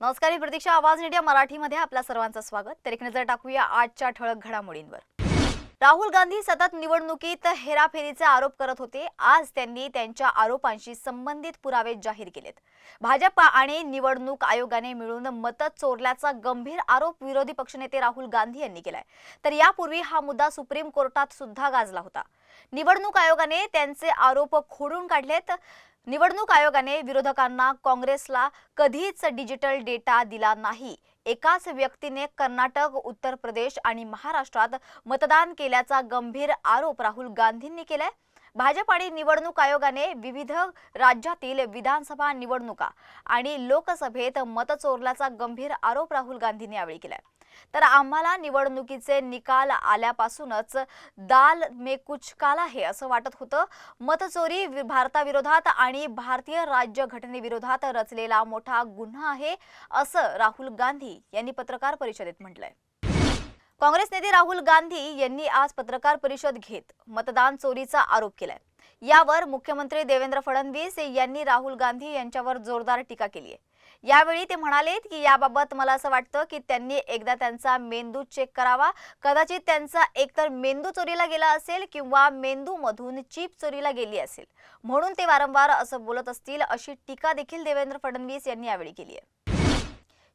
नमस्कार ही प्रतीक्षा. आवाज मीडिया मराठीमध्ये आपल्या सर्वांचं स्वागत. तर एक नजर टाकूया आजच्या ठळक घडामोडींवर. राहुल गांधी सतत निवडणुकीत हेराफेरीचे आरोप करत होते. आज त्यांनी त्यांच्या आरोपांशी संबंधित पुरावे जाहीर केलेत. भाजप आणि निवडणूक आयोगाने मिळून मतं चोरल्याचा गंभीर आरोप विरोधी पक्षनेते राहुल गांधी यांनी केलाय. तर यापूर्वी हा मुद्दा सुप्रीम कोर्टात सुद्धा गाजला होता. निवडणूक आयोगाने त्यांचे आरोप खोडून काढलेत. निवडणूक आयोगाने विरोधकांना काँग्रेसला कधीच डिजिटल डेटा दिला नाही. एकाच व्यक्तीने कर्नाटक उत्तर प्रदेश आणि महाराष्ट्रात मतदान केल्याचा गंभीर आरोप राहुल गांधींनी केलाय. भाजप आणि निवडणूक आयोगाने विविध राज्यातील विधानसभा निवडणुका आणि लोकसभेत मत चोरल्याचा गंभीर आरोप राहुल गांधींनी यावेळी केलाय. तर आम्हाला निवडणुकीचे निकाल आल्यापासूनच दाल मे कुछ काला है असं वाटत होतं. मतचोरी भारताविरोधात आणि भारतीय राज्य घटनेविरोधात रचलेला मोठा गुन्हा आहे असं राहुल गांधी यांनी पत्रकार परिषदेत म्हटलंय. काँग्रेस नेते राहुल गांधी यांनी आज पत्रकार परिषद घेत मतदान चोरीचा आरोप केलाय. यावर मुख्यमंत्री देवेंद्र फडणवीस यांनी राहुल गांधी यांच्यावर जोरदार टीका केली आहे. यावेळी ते म्हणाले की याबाबत मला असं वाटतं की त्यांनी एकदा त्यांचा मेंदू चेक करावा. कदाचित त्यांचा एकतर मेंदू चोरीला गेला असेल किंवा मेंदूमधून चिप चोरीला गेली असेल. म्हणून ते वारंवार असं बोलत असतील अशी टीका देखील देवेंद्र फडणवीस यांनी यावेळी केली आहे.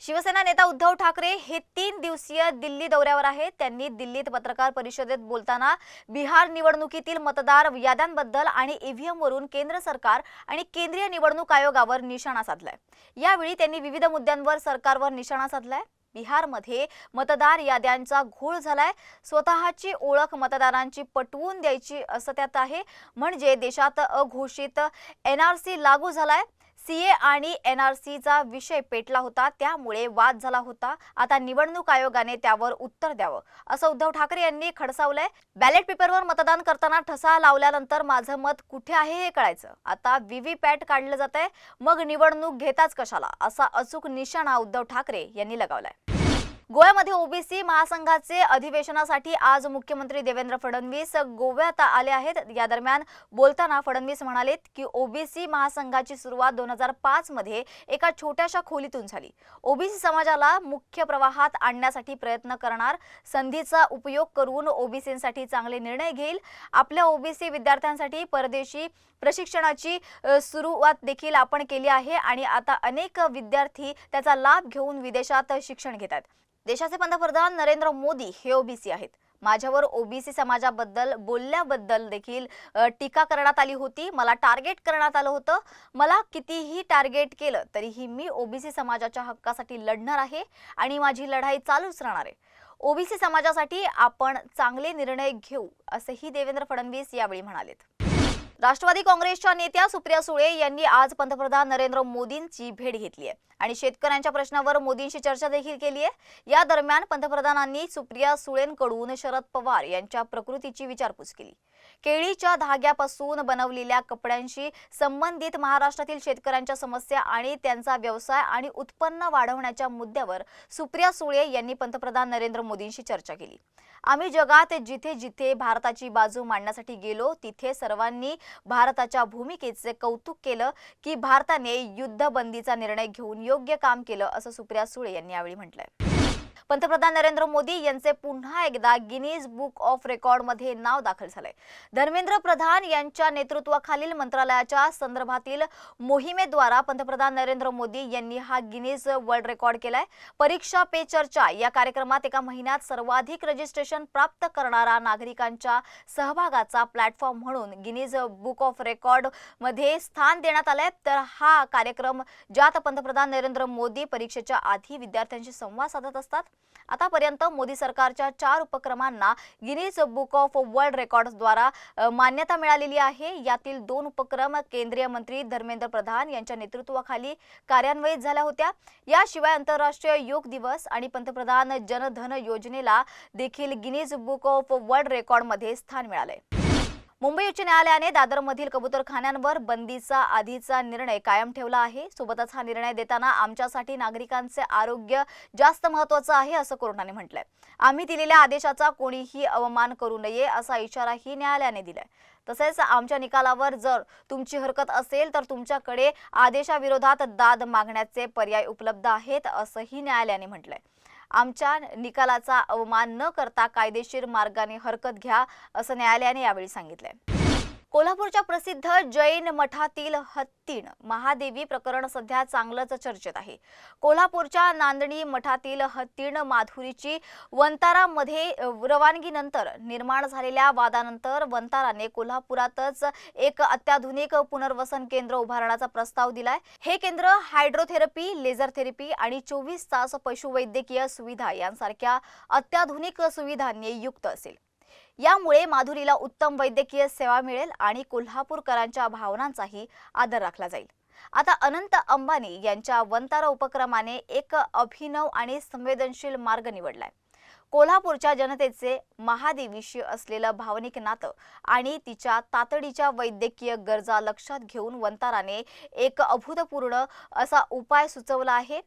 शिवसेना नेता उद्धव ठाकरे हे तीन दिवसीय दिल्ली दौऱ्यावर आहेत. त्यांनी दिल्लीत पत्रकार परिषदेत बोलताना बिहार निवडणुकीतील मतदार याद्यांबद्दल आणि ईव्हीएमवरून केंद्र सरकार आणि केंद्रीय निवडणूक आयोगावर निशाणा साधलाय. यावेळी त्यांनी विविध मुद्द्यांवर सरकारवर निशाणा साधलाय. बिहारमध्ये मतदार याद्यांचा घोळ झालाय. स्वतःची ओळख मतदारांची पटवून द्यायची असं त्यात आहे. म्हणजे देशात अघोषित एनआरसी लागू झालाय. सीए आणि एनआरसीचा विषय पेटला होता त्यामुळे वाद झाला होता. आता निवडणूक आयोगाने त्यावर उत्तर द्यावं. असं उद्धव ठाकरे यांनी खडसावलंय. बॅलेट पेपरवर मतदान करताना ठसा लावल्यानंतर माझं मत कुठे आहे हे कळायचं. आता व्हीव्हीपॅट काढलं जात आहे मग निवडणूक घेताच कशाला? असा अचूक निशाणा उद्धव ठाकरे यांनी लगावलाय. गोव्यामध्ये ओबीसी महासंघाचे अधिवेशनासाठी आज मुख्यमंत्री देवेंद्र फडणवीस गोव्यात आले आहेत. या दरम्यान बोलताना फडणवीस म्हणालेत की ओबीसी महासंघाची सुरुवात दोन हजार पाच मध्ये एका छोट्याशा खोलीतून झाली. ओबीसी समाजाला मुख्य प्रवाहात आणण्यासाठी प्रयत्न करणार संधीचा उपयोग करून ओबीसीसाठी चांगले निर्णय घेईल. आपल्या ओबीसी विद्यार्थ्यांसाठी परदेशी प्रशिक्षणाची सुरुवात देखील आपण केली आहे आणि आता अनेक विद्यार्थी त्याचा लाभ घेऊन विदेशात शिक्षण घेतात. देशाचे पंतप्रधान नरेंद्र मोदी हे ओबीसी आहेत. माझ्यावर ओबीसी समाजाबद्दल बोलल्याबद्दल देखील टीका करण्यात आली होती. मला टार्गेट करण्यात आलं होतं. मला कितीही टार्गेट केलं तरीही मी ओबीसी समाजाच्या हक्कासाठी लढणार आहे आणि माझी लढाई चालूच राहणार आहे. ओबीसी समाजासाठी आपण चांगले निर्णय घेऊ असंही देवेंद्र फडणवीस यावेळी म्हणालेत. राष्ट्रवादी काँग्रेसच्या नेत्या सुप्रिया सुळे यांनी आज पंतप्रधान नरेंद्र मोदींची भेट घेतली आहे. आणि शेतकऱ्यांच्या प्रश्नावर मोदींशी चर्चा देखील केली आहे. या दरम्यान पंतप्रधानांनी सुप्रिया सुळेंकडून शरद पवार यांच्या प्रकृतीची विचारपूस केली. केळीच्या धाग्यापासून बनवलेल्या कपड्यांशी संबंधित महाराष्ट्रातील शेतकऱ्यांच्या समस्या आणि त्यांचा व्यवसाय आणि उत्पन्न वाढवण्याच्या मुद्द्यावर सुप्रिया सुळे यांनी पंतप्रधान नरेंद्र मोदींशी चर्चा केली. आम्ही जगात जिथे जिथे भारताची बाजू मांडण्यासाठी गेलो तिथे सर्वांनी भारताच्या भूमिकेचे कौतुक केलं की भारताने युद्धबंदीचा निर्णय घेऊन योग्य काम केलं असं सुप्रिया सुळे यांनी यावेळी म्हटलंय. पंतप्रधान नरेंद्र मोदी यांचे पुन्हा एकदा गिनीज बुक ऑफ रेकॉर्डमध्ये नाव दाखल झालंय. धर्मेंद्र प्रधान यांच्या नेतृत्वाखालील मंत्रालयाच्या संदर्भातील मोहिमेद्वारा पंतप्रधान नरेंद्र मोदी यांनी हा गिनीज वर्ल्ड रेकॉर्ड केलाय. परीक्षा पे चर्चा या कार्यक्रमात एका महिन्यात सर्वाधिक रजिस्ट्रेशन प्राप्त करणारा नागरिकांच्या सहभागाचा प्लॅटफॉर्म म्हणून गिनीज बुक ऑफ रेकॉर्डमध्ये स्थान देण्यात आलंय. तर हा कार्यक्रम ज्यात पंतप्रधान नरेंद्र मोदी परीक्षेच्या आधी विद्यार्थ्यांशी संवाद साधत असतात. आतापर्यंत मोदी सरकारच्या चार उपक्रमांना गिनीज बुक ऑफ वर्ल्ड रेकॉर्ड्सद्वारा मान्यता मिळालेली आहे. यातील दोन उपक्रम केंद्रीय मंत्री धर्मेंद्र प्रधान यांच्या नेतृत्वाखाली कार्यान्वित झाल्या होत्या. याशिवाय आंतरराष्ट्रीय योग दिवस आणि पंतप्रधान जनधन योजनेला देखील गिनीज बुक ऑफ वर्ल्ड रेकॉर्डमध्ये स्थान मिळालंय. मुंबई उच्च न्यायालयाने दादरमधील कबुतरखान्यांवर बंदीचा आधीचा निर्णय कायम ठेवला आहे. सोबतच हा निर्णय देताना आमच्यासाठी नागरिकांचे आरोग्य जास्त महत्वाचं आहे असं कोर्टाने म्हटलंय. आम्ही दिलेल्या आदेशाचा कोणीही अवमान करू नये असा इशाराही न्यायालयाने दिलाय. तसेच आमच्या निकालावर जर तुमची हरकत असेल तर तुमच्याकडे आदेशाविरोधात दाद मागण्याचे पर्याय उपलब्ध आहेत असंही न्यायालयाने म्हटलंय. आमच्या निकालाचा अवमान न करता कायदेशीर मार्गाने हरकत घ्या असं न्यायालयाने यावेळी सांगितलंय. कोल्हापूरच्या प्रसिद्ध जैन मठातील हत्तीण महादेवी प्रकरण सध्या चांगलंच चर्चेत आहे. कोल्हापूरच्या नांदणी मठातील हत्तीण माधुरीची वंतारामध्ये रवानगीनंतर निर्माण झालेल्या वादानंतर वंताराने कोल्हापुरातच एक अत्याधुनिक पुनर्वसन केंद्र उभारण्याचा प्रस्ताव दिलाय. हे केंद्र हायड्रोथेरपी लेझर थेरपी आणि चोवीस तास पशुवैद्यकीय सुविधा यांसारख्या अत्याधुनिक सुविधांनी युक्त असेल. यामुळे माधुरीला उत्तम वैद्यकीय सेवा मिळेल आणि कोल्हापूरकरांच्या भावनांचाही आदर राखला जाईल. आता अनंत अंबानी यांच्या वंतारा उपक्रमाने एक अभिनव आणि संवेदनशील मार्ग निवडलाय. कोल्हापूरच्या जनतेचे महादेवीशी असलेलं भावनिक नातं आणि तिच्या तातडीच्या वैद्यकीय गरजा लक्षात घेऊन वंताराने एक अभूतपूर्ण असा उपाय सुचवला आहे.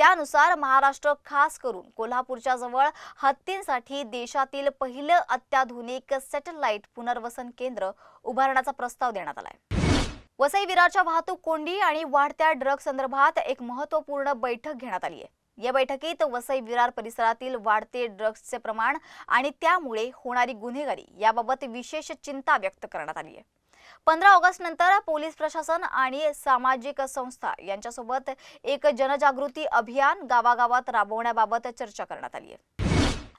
त्यानुसार महाराष्ट्र खास करून कोल्हापूरच्या जवळ हत्तींसाठी देशातील पहिलं अत्याधुनिक सॅटेलाइट पुनर्वसन केंद्र उभारण्याचा प्रस्ताव देण्यात आलाय. वसई विरारच्या वाहतूक कोंडी आणि वाढत्या ड्रग संदर्भात एक महत्त्वपूर्ण बैठक घेण्यात आली आहे. या बैठकीत वसई विरार परिसरातील वाढते ड्रग्सचे प्रमाण आणि त्यामुळे होणारी गुन्हेगारी याबाबत विशेष चिंता व्यक्त करण्यात आली आहे. पंधरा ऑगस्ट नंतर पोलीस प्रशासन आणि सामाजिक संस्था यांच्यासोबत एक जनजागृती अभियान गावागावात राबवण्याबाबत चर्चा करण्यात आली आहे.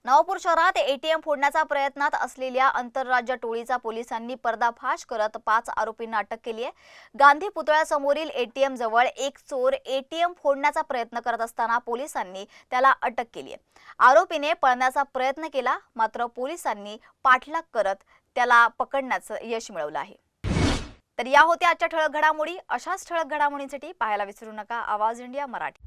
नवापूर शहरात एटीएम फोडण्याचा प्रयत्नात असलेल्या आंतरराज्य टोळीचा पोलिसांनी पर्दाफाश करत पाच आरोपींना अटक केली आहे. गांधी पुतळ्यासमोरील एटीएम जवळ एक चोर एटीएम फोडण्याचा प्रयत्न करत असताना पोलिसांनी त्याला अटक केली आहे. आरोपीने पळण्याचा प्रयत्न केला मात्र पोलिसांनी पाठलाग करत त्याला पकडण्याचं यश मिळवलं आहे. तर या होत्या आजच्या ठळक घडामोडी. अशाच ठळक घडामोडींसाठी पाहायला विसरू नका. आवाज इंडिया मराठी.